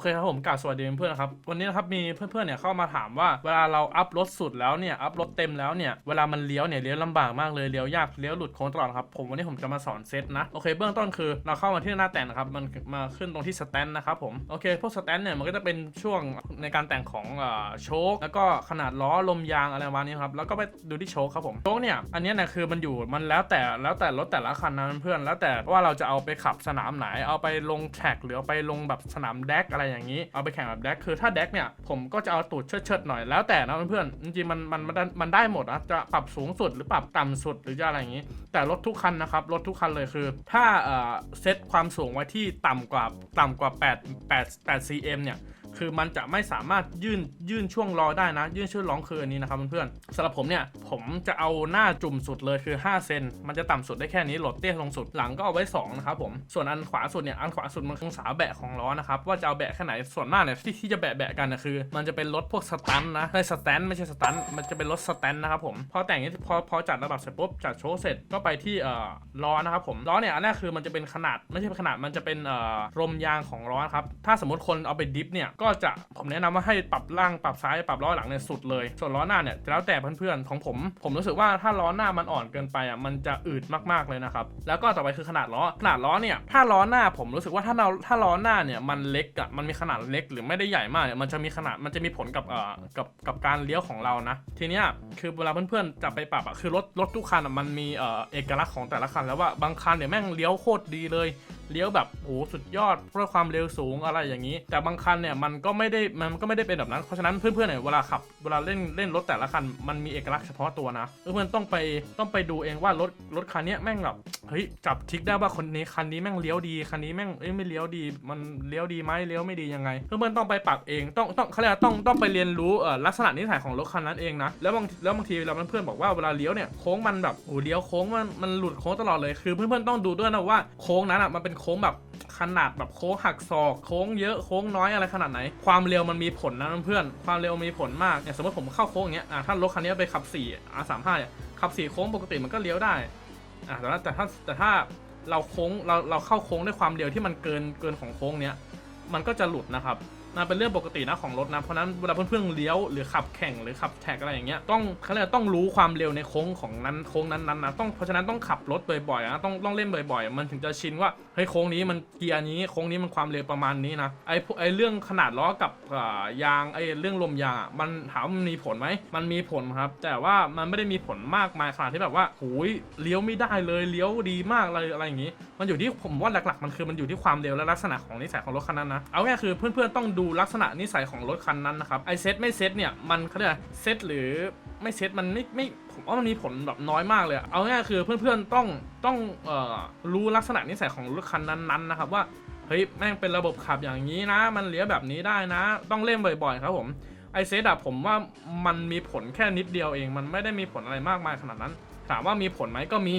โอเคครับผมกล่าวสวัสดีเพื่อนๆนะครับวันนี้นะครับมีเพื่อนๆเนี่ยเข้ามาถามว่าเวลาเราอัพรถสุดแล้วเนี่ยอัพรถเต็มแล้วเนี่ยเวลามันเลี้ยวเนี่ยเลี้ยวลำบากมากเลยเลี้ยวยากเลี้ยวหลุดโค้งตลอดครับผมวันนี้ผมจะมาสอนเซตนะโอเคเบื้องต้นคือเราเข้ามาที่หน้าแต่งนะครับมันมาขึ้นตรงที่สแตนนะครับผมโอเคพวกสแตนเนี่ยมันก็จะเป็นช่วงในการแต่งของอ่อโชคแล้วก็ขนาดล้อลมยางอะไรประมาณนี้ครับแล้วก็ไปดูที่โชคครับผมโชคเนี่ยอันนี้เนี่ยคือมันอยู่มันแล้วแต่แล้วแต่รถแต่ละคันนะเพื่อนแล้วแต่ว่าเราจะเอาไปขับสนามไหนเอาไปลงแท็กหรือเอาไปลงแบบสนามแดกอะไรอย่างนี้ เอาไปแข่งแบบแดกคือถ้าแดกเนี่ยผมก็จะเอาตูดเชิดๆหน่อยแล้วแต่นะเพื่อนๆจริงๆมันมันมันได้มันได้หมดนะจะปรับสูงสุดหรือปรับต่ำสุดหรือจะอะไรอย่างนี้ แต่รถทุกคันนะครับรถทุกคันเลยคือ ถ้าเซตความสูงไว้ที่ต่ำกว่าต่ำกว่า8 8 8 cm เนี่ย คือมันจะไม่สามารถยื่นยื่นช่วงล้อได้นะ ยื่นช่วงล้อคืออันนี้นะครับเพื่อนๆสำหรับผมเนี่ยผมจะเอาหน้าจุ่มสุดเลยคือ 5 เซนมันจะต่ำสุดได้แค่นี้โหลดเตี้ยลงสุดหลังก็เอาไว้2นะครับผมส่วนอันขวาสุดเนี่ยอันขวาสุดมันคืองศาแบะของล้อนะครับว่าจะเอาแบะแค่ไหนส่วนมากเนี่ยที่ที่จะแบะแบะกันนะคือ มันจะเป็นรถพวกสตันนะไม่สแตนไม่ใช่สตันมันจะเป็นรถสแตนนะครับผมพอแต่งนี้พอพอจัดระดับเสร็จปุ๊บจัดโชว์เสร็จก็ไปที่เอ่อล้อนะครับผมล้อเนี่ยอันแรกคือมันจะเป็นขนาดไม่ใช่ขนาดมันจะเป็นเอ่อลมยางของล้อครับถ้าสมมติคนเอาไปดิฟเนี่ยก็จะผมแนะนำว่าให้ปรับล่างปรับซ้ายปรับล้อหลังเนี่ยสุดเลย ส่วนล้อหน้าเนี่ยแล้วแต่เพื่อนๆของผม ผมรู้สึกว่าถ้าล้อหน้ามันอ่อนเกินไปอะมันจะอืดมากๆเลยนะครับแล้วก็ต่อไปคือขนาดล้อขนาดล้อเนี่ยถ้าล้อหน้าผมรู้สึกว่าถ้าเราถ้าล้อหน้าเนี่ยมันเล็กอะมันมีขนาดเล็กหรือไม่ได้ใหญ่มากเนี่ยมันจะมีขนาดมันจะมีผลกับเอ่อกับกับการเลี้ยวของเรานะ ทีเนี้ยคือเวลาเพื่อนๆจะไปปรับอะคือรถรถทุกคันอะมันมีเอ่อเอกลักษณ์ของแต่ละคันแล้วว่าบางคันเนี่ยแม่งเลี้ยวโคตรดีเลย เลี้ยวแบบโอ้โหสุดยอดด้วยความเร็วสูงอะไรอย่างนี้ แต่บางคันเนี่ยมันก็ไม่ได้มันก็ไม่ได้เป็นแบบนั้นเพราะฉะนั้นเพื่อนๆเนี่ยเวลาขับเวลาเล่นเล่นรถแต่ละคันมันมีเอกลักษณ์เฉพาะตัวนะเพื่อนๆต้องไปต้องไปดูเองว่ารถรถคันเนี้ยแม่งแบบเฮ้ยจับทิกได้ว่าคนนี้คันนี้แม่งเลี้ยวดีคันนี้แม่งเอ้ยไม่เลี้ยวดี มันเลี้ยวดีไหมเลี้ยวไม่ดียังไง เพื่อนๆต้องไปปรับเองต้องต้องเขาเรียกต้องต้องไปเรียนรู้เอ่อลักษณะนิสัยของรถคันนั้นเองนะแล้วบางแล้วบางทีเราเพื่อนๆบอกว่าเวลาเลี้ยวเนี่ยโค้งมันแบบโอ้เลี้ยวโค้งมันมันหลุดโค้งตลอดเลยคือเพื่อนๆต้องดูด้วยนะว่าโค้งนั้นอะมันเป็นโค้งแบบขนาดแบบโค้งหักศอกโค้งเยอะโค้งน้อยอะไรขนาดไหน ความเร็วมันมีผลนะเพื่อนความเร็วมีผลมากอย่างสมมติผมเข้าโค้งอย่างเงี้ยอะถ้ารถคันนี้ไปขับ4 R35 เนี่ยขับ4โค้งปกติมันก็เลี้ยวได้อะแต่ว่าแต่ถ้าแต่ถ้าเราโค้งเราเราเข้าโค้งด้วยความเร็วที่มันเกินเกินของโค้งเนี้ยมันก็จะหลุดนะครับ มันเป็นเรื่องปกตินะของรถนะเพราะนั้นเวลาเพื่อนๆเลี้ยวหรือขับแข่งหรือขับแท็กอะไรอย่างเงี้ยต้องเขาเรียกต้องรู้ความเร็วในโค้งของนั้นโค้งนั้นๆนะต้องเพราะฉะนั้นต้องขับรถบ่อยๆนะต้องต้องเล่นบ่อยๆ มันถึงจะชินว่าเฮ้ยโค้งนี้มันเกียร์นี้โค้งนี้มันความเร็วประมาณนี้นะไอ้พวกไอ้เรื่องขนาดล้อกับยางไอ้เรื่องลมยางอะมันถามมันมีผลไหมมันมีผลครับ แต่ว่ามันไม่ได้มีผลมากมายขนาดที่แบบว่าโอ้ยเลี้ยวไม่ได้เลยเลี้ยวดีมากอะไรอะไรอย่างงี้ มันอยู่ที่ผมว่าหลักๆ มันคือมันอยู่ที่ความเร็วและลักษณะของนิสัยของรถคันนั้นนะเอาง่ายคือเพื่อนๆต้องดููลักษณะนิสัยของรถคันนั้นนะครับไอเซตไม่เซตเนี่ยมันเขาเรียกอะไรเซตหรือไม่เซตมันไม่ไม่ผมว่ามันมีผลแบบน้อยมากเลย เอาง่ายคือเพื่อนๆต้องต้องเอ่อรู้ลักษณะนิสัยของรถคันนั้นๆนะครับว่าเฮ้ยแม่งเป็นระบบขับอย่างนี้นะ มันเลี้ยวแบบนี้ได้นะ ต้องเล่นบ่อยๆ ครับผมไอเซตอะผมว่ามันมีผลแค่นิดเดียวเอง มันไม่ได้มีผลอะไรมากมายขนาดนั้น ถามว่ามีผลไหมก็มี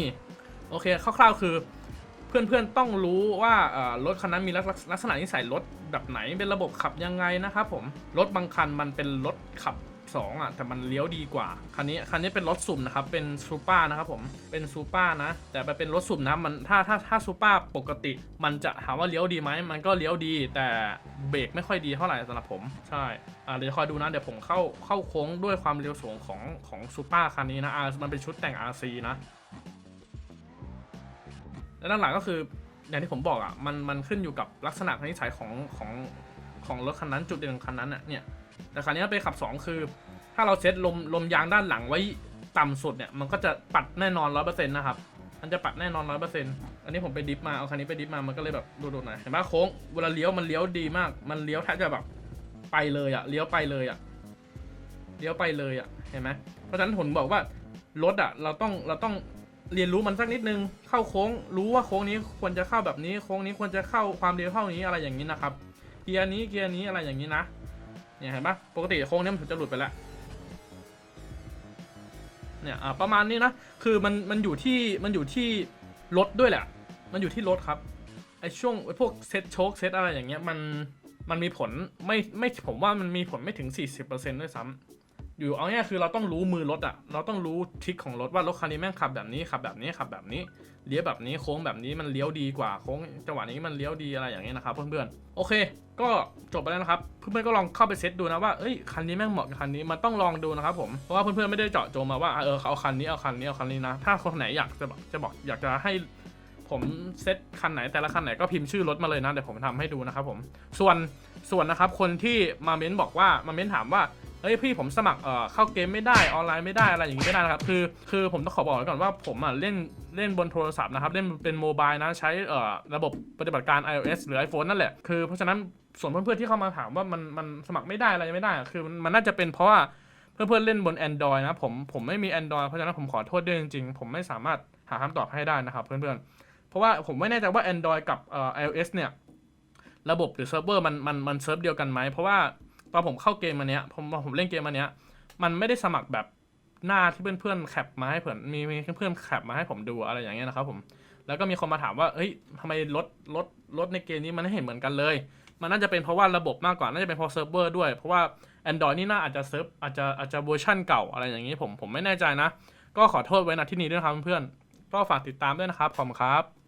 โอเคคร่าวๆคือ เพื่อนๆต้องรู้ว่ารถคันนั้นมีลักษลักษณะนิสัยรถแบบไหนเป็นระบบขับยังไงนะครับผมรถบางคันมันเป็นรถขับ2อะแต่มันเลี้ยวดีกว่า คันนี้คันนี้เป็นรถสุ่มนะครับ เป็นซูเปอร์นะครับผมเป็นซูเปอร์นะ แต่ไปเป็นรถสุ่มนะมันถ้าถ้าถ้าซูเปอร์ปกติ มันจะถามว่าเลี้ยวดีไหมมันก็เลี้ยวดี แต่เบรกไม่ค่อยดีเท่าไหร่สำหรับผมใช่อ่าเดี๋ยวคอยดูนะเดี๋ยวผมเข้าเข้าโค้งด้วยความเร็วสูงของของซูเปอร์คันนี้นะอ่ามันเป็นชุดแต่ง RC นะ และด้านหลังก็คืออย่างที่ผมบอกอะมันมันขึ้นอยู่กับลักษณะนิสัยของของของรถคันนั้นจุดเด่นของคันนั้นอะเนี่ยแต่คันนี้ไปขับ 2 คือ ถ้าเราเซตลมลมยางด้านหลังไว้ต่ำสุดเนี่ยมันก็จะปัดแน่นอนร้อยเปอร์เซ็นต์นะครับมันจะปัดแน่นอนร้อยเปอร์เซ็นต์อันนี้ผมไปดิฟมาเอาคันนี้ไปดิฟมามันก็เลยแบบโดดๆหน่อยเห็นไหมโค้งเวลาเลี้ยวมันเลี้ยวดีมาก มันเลี้ยวแทบจะแบบไปเลยอะเลี้ยวไปเลยอะเลี้ยวไปเลยอะเห็นไหมเพราะฉะนั้นผมบอกว่ารถอะเราต้องเราต้อง เรียนรู้มันสักนิดนึง เข้าโค้ง รู้ว่าโค้งนี้ควรจะเข้าแบบนี้ โค้งนี้ควรจะเข้าความเร็วเท่านี้อะไรอย่างนี้นะครับ เกียร์นี้เกียร์นี้อะไรอย่างนี้นะ เนี่ยเห็นปะปกติโค้งนี้มันจะหลุดไปแล้ว เนี่ยอะประมาณนี้นะ คือมันมันอยู่ที่มันอยู่ที่รถด้วยแหละ มันอยู่ที่รถครับ ไอช่วงพวกเซตโชคเซตอะไรอย่างเงี้ยมันมันมีผลไม่ไม่ผมว่ามันมีผลไม่ถึง 40%ด้วยซ้ำ อยู่เอาง่ายคือเราต้องรู้มือรถอะเราต้องรู้ทริคของรถว่ารถคันนี้แม่งขับแบบนี้ขับแบบนี้ขับแบบนี้เลี้ยวแบบนี้โค้งแบบนี้มันเลี้ยวดีกว่าโค้งจังหวะนี้มันเลี้ยวดีอะไรอย่างเงี้ยนะครับเพื่อนๆโอเค ก็จบไปแล้วนะครับเพื่อนๆก็ลองเข้าไปเซตดูนะว่าเอ้ยคันนี้แม่งเหมาะกับคันนี้มันต้องลองดูนะครับผมเพราะว่าเพื่อนๆไม่ได้เจาะจงมาว่าเออเขาเอาคันนี้เอาคันนี้เอาคันนี้นะ ถ้าคนไหนอยากจะบอกจะบอกอยากจะให้ผมเซตคันไหนแต่ละคันไหนก็พิมพ์ชื่อรถมาเลยนะเดี๋ยวผมทำให้ดูนะครับผมส่วนส่วนนะครับคนที่มาเม้นบอกว่ามาเม้นถามว่า เอ้ยพี่ผมสมัครเอ่อเข้าเกมไม่ได้ออนไลน์ไม่ได้อะไรอย่างนี้ไม่ได้นะครับคือคือผมต้องขอบอกไว้ก่อนว่าผมอะเล่นเล่นบนโทรศัพท์นะครับเล่นเป็นโมบายนะใช้เอ่อระบบปฏิบัติการ iOS หรือ iPhone นั่นแหละคือเพราะฉะนั้นส่วนเพื่อนๆที่เข้ามาถามว่ามันมันสมัครไม่ได้อะไรไม่ได้คือมันมันน่าจะเป็นเพราะว่าเพื่อนๆเล่นบน Android นะผมผมไม่มี Android เพราะฉะนั้นผมขอโทษด้วยจริงๆ ผมไม่สามารถหาคำตอบให้ได้นะครับเพื่อนๆเพราะว่าผมไม่แน่ใจว่า Android กับเอ่อ iOS เนี่ยระบบหรือเซิร์ฟเวอร์มันมันมันเซิร์ฟเดียวกันไหมเพราะว่า ตอนผมเข้าเกมมาเนี้ยผมผมเล่นเกมมาเนี้ย มันไม่ได้สมัครแบบหน้าที่เพื่อนๆแคปมาให้เพื่อนมีมีเพื่อนๆแคปมาให้ผมดูอะไรอย่างเงี้ยนะครับผมแล้วก็มีคนมาถามว่าเฮ้ยทำไมรถรถรถในเกมนี้มันไม่เห็นเหมือนกันเลย มันน่าจะเป็นเพราะว่าระบบมากกว่าน่าจะเป็นเพราะเซิร์ฟเวอร์ด้วย เพราะว่า Android นี่น่าอาจจะเซิร์ฟอาจจะอาจจะเวอร์ชั่นเก่าอะไรอย่างนี้ผมผมไม่แน่ใจนะ ก็ขอโทษไว้นะที่นี้ด้วยครับเพื่อนก็ฝากติดตามด้วยนะครับขอบคุณครับ